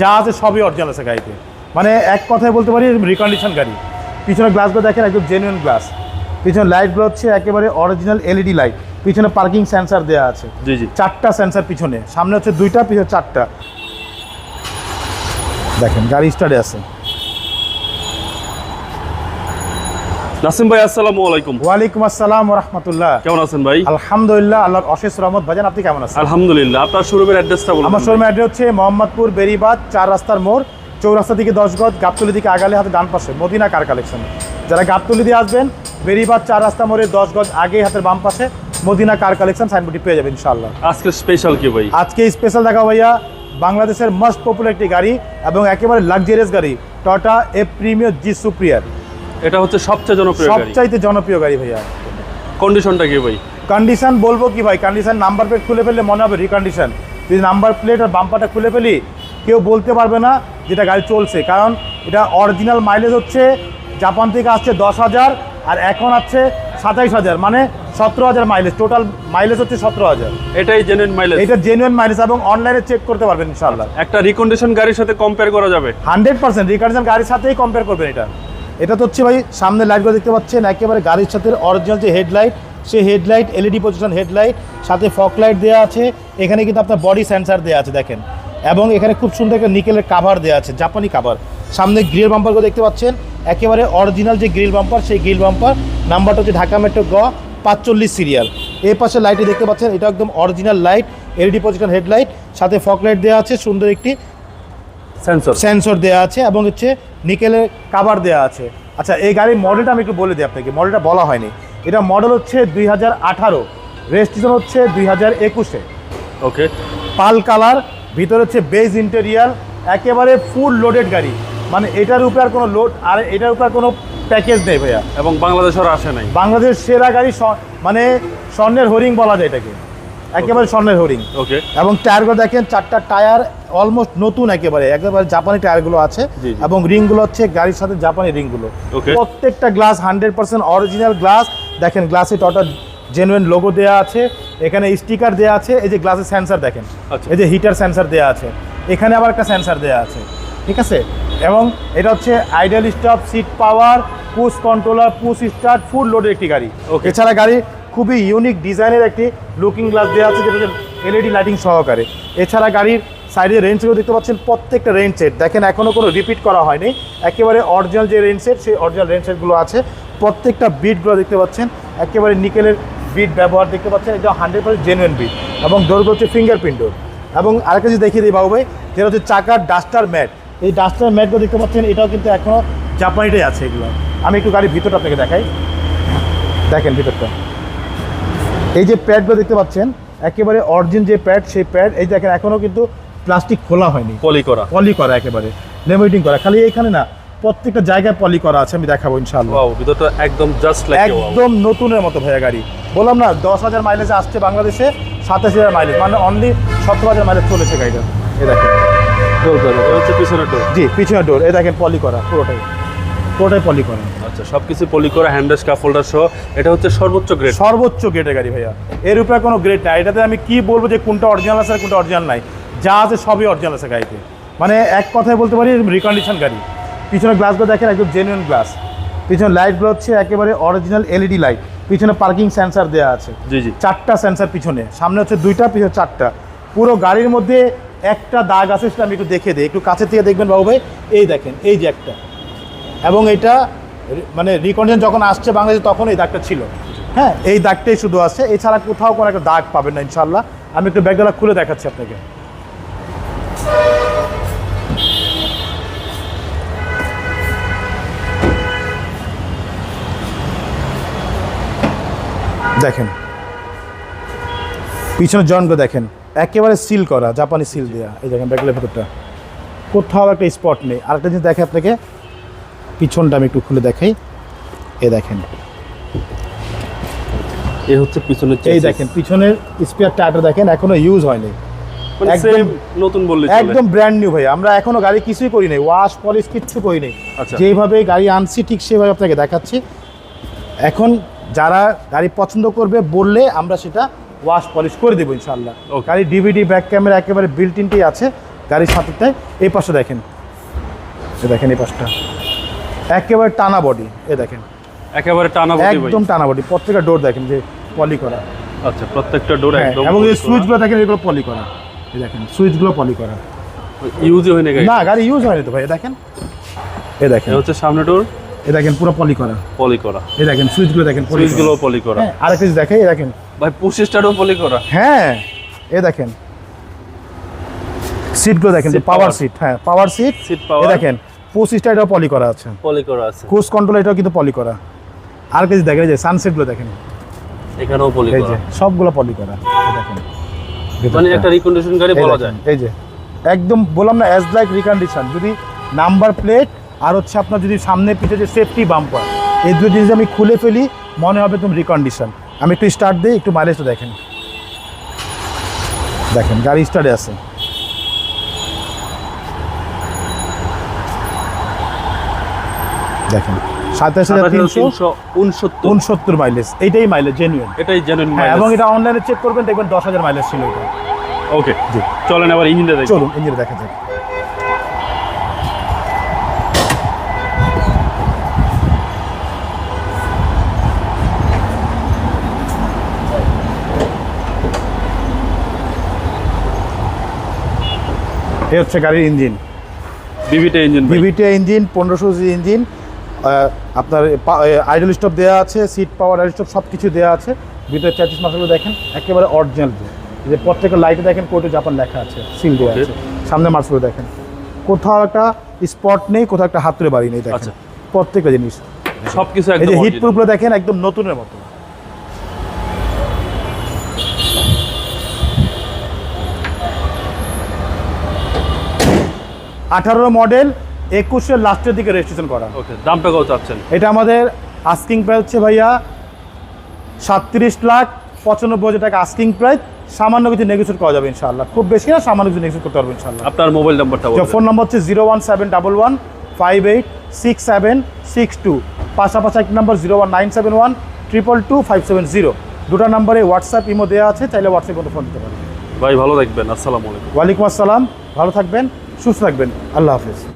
যা আছে সবই অরিজিনাল আছে গাড়িতে। মানে এক কথায় বলতে পারি রিকন্ডিশন গাড়ি। পিছনে গ্লাসগুলো দেখেন একদম জেনুইন গ্লাস পিছনে লাইটগুলো হচ্ছে একেবারে অরিজিনাল এলইডি লাইট পিছনে পার্কিং সেন্সার দেওয়া আছে। জি জি। চারটা সেন্সার পিছনে। সামনে হচ্ছে দুইটা পিছনে চারটা। দেখেন গাড়ি স্টার্টে আছে। নাসিম ভাই আসসালামু আলাইকুম। ওয়ালাইকুম আসসালাম রহমতুল্লাহ। কেমন আছেন ভাই? আলহামদুলিল্লাহ আল্লাহর অশেষ রহমত। ভাজান আপনি কেমন আছেন? আলহামদুলিল্লাহ। আপনার শোরুমের অ্যাড্রেসটা বলুন। আমার শোরুমের অ্যাড্রেস হচ্ছে মোহাম্মদপুর বেরিবাদ চার রাস্তার মোড় চৌরাস্তা দিকে দশ গজ গাবতলি দিকে আগালে হাতে ডান পাশে মদিনা কার কালেকশন। যারা গাবতলি দিয়ে আসবেন বেরিবাদ চার রাস্তা মোড়ে দশ গজ আগে হাতের বাম পাশে মদিনা কার কালেকশন সাইনবোর্ডটি পেয়ে যাবেন ইনশাআল্লাহ। আজকে স্পেশাল কি ভাই? আজকে স্পেশাল দেখা ভাইয়া বাংলাদেশের মোস্ট পপুলার একটি গাড়ি এবং একেবারে লাক্সারিয়াস গাড়ি টটা এ প্রিমিয়ার জি সুপ্রিয়ার এটা হচ্ছে সবচেয়ে জনপ্রিয় সবচাইতে জনপ্রিয় গাড়ি ভাইয়া। কন্ডিশনটা কি ভাই? কন্ডিশন বলব কি ভাই? কন্ডিশন নাম্বার প্লেট খুলে ফেললে মনে হবে রিকন্ডিশন যদি নাম্বার প্লেট আর বাম্পারটা খুলে ফেলি কেউ বলতে পারবে না যেটা গাড়ি চলছে। কারণ এটা অরিজিনাল মাইলেজ হচ্ছে জাপান থেকে আসছে দশ হাজার আর এখন আছে সাতাইশ হাজার মানে সতেরো হাজার মাইলেজ টোটাল মাইলেজ হচ্ছে সতেরো হাজার। এটাই জেনুইন মাইলেজ এটা জেনুইন মাইলেজ এবং অনলাইনে চেক করতে পারবেন ইনশাল্লাহ একটা রিকন্ডিশন গাড়ির সাথে কম্পেয়ার করা যাবে? হান্ড্রেড পার্সেন্ট রিকন্ডিশন গাড়ির সাথেই কম্পেয়ার করবেন এটা। এটা তো হচ্ছে ভাই, সামনে লাইটগুলো দেখতে পাচ্ছেন, একেবারে গাড়ির সাথে অরিজিনাল যে হেডলাইট সেই হেডলাইট এলইডি পজিশন হেডলাইট সাথে ফক লাইট দেওয়া আছে, এখানে কিন্তু আপনার বডি সেন্সার দেওয়া আছে, দেখেন। এবং এখানে খুব সুন্দর একটা নিকেলের কাভার দেওয়া আছে জাপানি কাভার সামনে গ্রিল বাম্পারগুলো দেখতে পাচ্ছেন, একেবারে অরিজিনাল যে গ্রিল বাম্পার সেই গ্রিল বাম্পার নাম্বারটা হচ্ছে ঢাকা মেট্রো গ, পাঁচচল্লিশ সিরিয়াল এই পাশে লাইটে দেখতে পাচ্ছেন, এটা একদম original light LED position headlight সাথে ফক লাইট দেওয়া আছে, সুন্দর একটি সেন্সর সেন্সর দেওয়া আছে এবং হচ্ছে নিকেলের কাভার দেওয়া আছে। আচ্ছা এই গাড়ির মডেলটা আমি একটু বলে দিই আপনাকে। মডেলটা বলা হয়নি। এটা মডেল হচ্ছে দুই হাজার আঠারো। রেজিস্ট্রেশন হচ্ছে দুই হাজার একুশে। ওকে পাল কালার ভিতরে হচ্ছে বেজ ইন্টেরিয়াল একেবারে ফুল লোডেড গাড়ি। মানে এটার উপরে আর কোনো লোড আর এটার উপরে কোনো প্যাকেজ নেই ভাইয়া। এবং বাংলাদেশের আসে নাই। বাংলাদেশ সেরা গাড়ি মানে স্বর্ণের হরিং বলা যায় এটাকে। একেবারে স্বর্ণের হরিং ওকে এবং টায়ারগুলো দেখেন চারটা টায়ার অলমোস্ট নতুন একেবারে একেবারে জাপানি টায়ারগুলো আছে। এবং রিংগুলো হচ্ছে গাড়ির সাথে জাপানি রিংগুলো. প্রত্যেকটা glass hundred percent original glass দেখেন গ্লাসে টটা জেনুইন লোগো দেওয়া আছে এখানে স্টিকার দেওয়া আছে এই যে গ্লাসের সেন্সার দেখেন। আচ্ছা। এই যে হিটার সেন্সার দেওয়া আছে। এখানে আবার একটা সেন্সার দেওয়া আছে। ঠিক আছে? এবং এটা হচ্ছে ideal stop seat power push controller push start full লোডের একটি গাড়ি. এছাড়া গাড়ি খুবই ইউনিক ডিজাইনের একটি লুকিং গ্লাস দেওয়া আছে যেটা এলইডি লাইটিং সহকারে। এছাড়া গাড়ির সাইডে রেঞ্জ সেটও দেখতে পাচ্ছেন, প্রত্যেকটা রেঞ্জ সেট দেখেন এখনও কোনো রিপিট করা হয়নি। একেবারে অরিজিনাল যে রেঞ্জ সেট সেই অরিজিনাল রেঞ্জ সেটগুলো আছে। প্রত্যেকটা বিটগুলো দেখতে পাচ্ছেন, একেবারে নিকেলের বিট ব্যবহার দেখতে পাচ্ছেন। এটা হান্ড্রেড পার্সেন্ট জেনুইন বিট এবং দৈর্ঘ্য হচ্ছে ফিঙ্গারপ্রিন্ট ডোর এবং আরেকটা যদি দেখিয়ে দিই বাবু ভাই যেটা হচ্ছে চাকার ডাস্টার ম্যাট এই ডাস্টার ম্যাটগুলো দেখতে পাচ্ছেন, এটাও কিন্তু এখনও জাপানিটাই আছে এগুলো। আমি একটু গাড়ির ভিতরটা আপনাকে দেখাই। দেখেন ভিতরটা। এই যে প্যাডগুলো দেখতে পাচ্ছেন একেবারে অরিজিন যে প্যাড সেই প্যাড এই দেখেন এখনও কিন্তু প্লাস্টিক খোলা হয়নি। পলি করা। পলি করা একেবারে লেমিটিং করা। খালি এখানে না প্রত্যেকটা জায়গায় পলি করা আছে আমি দেখাবো ইনশাআল্লাহ। ওয়াও ভিতরটা একদম জাস্ট লাইক একদম নতুনের মতো ভাইয়া গাড়ি। বললাম না দশ হাজার মাইলেজে আসছে বাংলাদেশে সাতাশ হাজার মাইলেজ মানে অনলি সতেরো হাজার মাইলেজ চলেছে গাড়িটা। এই দেখেন। ডোর হচ্ছে পিছনের ডোর জি পিছনে ডোর এই দেখেন পলি করা পুরোটাই। পুরোটাই পলি করা। আচ্ছা সবকিছু পলি করা হ্যান্ডেল কাপ হোল্ডার সহ এটা হচ্ছে সর্বোচ্চ গ্রেড সর্বোচ্চ গ্রেডের গাড়ি ভাইয়া। এর উপরে কোনো গ্রেড নাই। এটাতে আমি কি বলব যে কোনটা অরিজিনাল আছে কোনটা অরিজিনাল নাই। যা আছে সবই অরিজিনাল আছে গাড়িতে। মানে এক কথায় বলতে পারি রিকন্ডিশন গাড়ি। পিছনে গ্লাসগুলো দেখেন একদম জেনুইন গ্লাস পিছনে লাইটগুলো হচ্ছে একেবারে অরিজিনাল এলইডি লাইট পিছনে পার্কিং সেন্সার দেওয়া আছে। জি জি। চারটা সেন্সার পিছনে। সামনে হচ্ছে দুইটা পিছনে চারটা। পুরো গাড়ির মধ্যে একটা দাগ আছে সেটা আমি একটু দেখে দিই। একটু কাছে থেকে দেখবেন বাবু ভাই। এই দেখেন এই যে একটা। এবং এটা মানে রিকন্ডিশন যখন আসছে বাংলাদেশে তখন এই দাগটা ছিল। হ্যাঁ এই দাগটাই শুধু আছে। এছাড়া কোথাও কোনো একটা দাগ পাবেন না ইনশাল্লাহ আমি একটু ব্যাগগুলো খুলে দেখাচ্ছি আপনাকে। দেখেন। পিছনে জয়েন্টগুলো দেখেন। একেবারে সিল করা, জাপানি সিল দেওয়া এই দেখেন ব্যাগগুলোর ভেতরটা। কোথাও একটা স্পট নেই। আরেকটা জিনিস দেখে আপনাকে। পিছনটা আমি একটু খুলে দেখাই। এ দেখেন। এই হচ্ছে পিছনের এই দেখেন পিছনের স্পেয়ার টায়ারটা দেখেন এখনও ইউজ হয়নি। মানে একদম- নতুন বললে একদম ব্র্যান্ড নিউ ভাই। আমরা এখনও গাড়ি কিছুই করি নাই। ওয়াশ পলিশ কিচ্ছু করি নাই। আচ্ছা। যেভাবে গাড়ি আনছি ঠিক সেভাবে আপনাকে দেখাচ্ছি। এখন যারা গাড়ি পছন্দ করবে বললে আমরা সেটা ওয়াশ পলিশ করে দেবো ইনশাল্লাহ. গাড়ি ডিভিডি ব্যাক ক্যামেরা একেবারে বিল্ট ইনটি আছে। গাড়ির সাথে এই পাশে দেখেন। এ দেখেন এই পাশটা। একেবারে টানা বডি এ দেখেন। একেবারে টানা বডি একদম টানা বডি প্রত্যেকটা ডোর দেখেন যে পলি করা। আচ্ছা প্রত্যেকটা ডোর হ্যাঁ, একদম এবং এই সুইচগুলো দেখেন এগুলো পলি করা। এই দেখেন সুইচগুলো পলি করা। ইউজই হয়নি গাড়ি না গাড়ি ইউজ হয়নি তো ভাই এ দেখেন। এ দেখেন। হচ্ছে সামনে ডোর এ দেখেন পুরো পলি করা। পলি করা। এই দেখেন সুইচগুলো দেখেন সুইচগুলো পলি করা। হ্যাঁ আরেকটা জিনিস দেখে এই দেখেন। ভাই পঁচিশটারও পলি করা। হ্যাঁ এ দেখেন। সিটগুলো দেখেন যে পাওয়ার সিট হ্যাঁ পাওয়ার সিট সিট এ পাওয়ার দেখেন পঁচিশটা এটাও পলি করা আছে। পলি করা আছে। ক্রুজ কন্ট্রোল এটাও কিন্তু পলি করা। আর কিছু দেখেন যে সানসেটগুলো দেখেন। এখানেও পলি করা। সবগুলো পলি করা। দেখেন। মানে একটা রিকন্ডিশন গাড়ি বলা যায়। এই যে। একদম বললাম না অ্যাজ লাইক রিকন্ডিশন যদি নাম্বার প্লেট আর হচ্ছে আপনার যদি সামনে পিঠে যে সেফটি বাম্পার এই দুটো জিনিস আমি খুলে ফেলি মনে হবে তুমি রিকন্ডিশন আমি একটু স্টার্ট দিই একটু মাইলেজটা দেখেন। দেখেন গাড়ি স্টার্টে আছে। দেখেন। সাতাশ হাজার তিনশো উনসত্তর মাইলেজ এইটাই মাইলেজ জেনুইন এটাই জেনুইন হ্যাঁ এবং এটা অনলাইনে চেক করবেন দেখবেন দশ হাজার মাইলেজ ছিল এটা। ওকে জি। চলেন আবার ইঞ্জিনটা দেখি। চলুন ইঞ্জিনে দেখা যাক। এই হচ্ছে গাড়ির ইঞ্জিন বিবিটা ইঞ্জিন ভিভিটি ইঞ্জিন পনেরোশো ইঞ্জিন আপনার আইডল স্টপ দেওয়া আছে সিট পাওয়ার আইডল স্টপ সব কিছু দেওয়া আছে। ভিতরে চার্জিস মাসাগুলো দেখেন একেবারে অরিজিনাল যে। প্রত্যেকটা লাইটে দেখেন কোর্টে জাপান লেখা আছে সিল দেওয়া আছে। সামনে মার্সগুলো দেখেন। কোথাও একটা স্পট নেই কোথাও একটা হাতুড়ে বাড়ি নেই দেখেন। আচ্ছা। প্রত্যেকটা জিনিস। সবকিছু এই একদম যে হিট প্রুফগুলো দেখেন একদম নতুনের মতো। আঠারো মডেল একুশের লাস্টের দিকে রেজিস্ট্রেশন করা। ওকে দামটা কত চাচ্ছেন? এটা আমাদের আস্কিং প্রাইস হচ্ছে ভাইয়া সাতত্রিশ লাখ পঁচানব্বই হাজার টাকা আস্কিং প্রাইস সামান্য কিছু নেগোসিয়েট করা যাবে ইনশাআল্লাহ। খুব বেশি না সামান্য কিছু নেগোসিয়েট করতে পারব ইনশাআল্লাহ। আপনার মোবাইল নাম্বারটা ফোন নম্বর হচ্ছে zero one seven double one five eight six seven six two পাশাপাশি এক number zero one nine seven one triple two five seven zero দুটো নম্বরে হোয়াটসঅ্যাপ ইমো দেওয়া আছে চাইলে হোয়াটসঅ্যাপ মতো ফোন দিতে পারেন। ভাই ভালো থাকবেন। আসসালামু আলাইকুম। ওয়ালাইকুম আসসালাম। ভালো থাকবেন সুস্থ থাকবেন। আল্লাহ হাফিজ।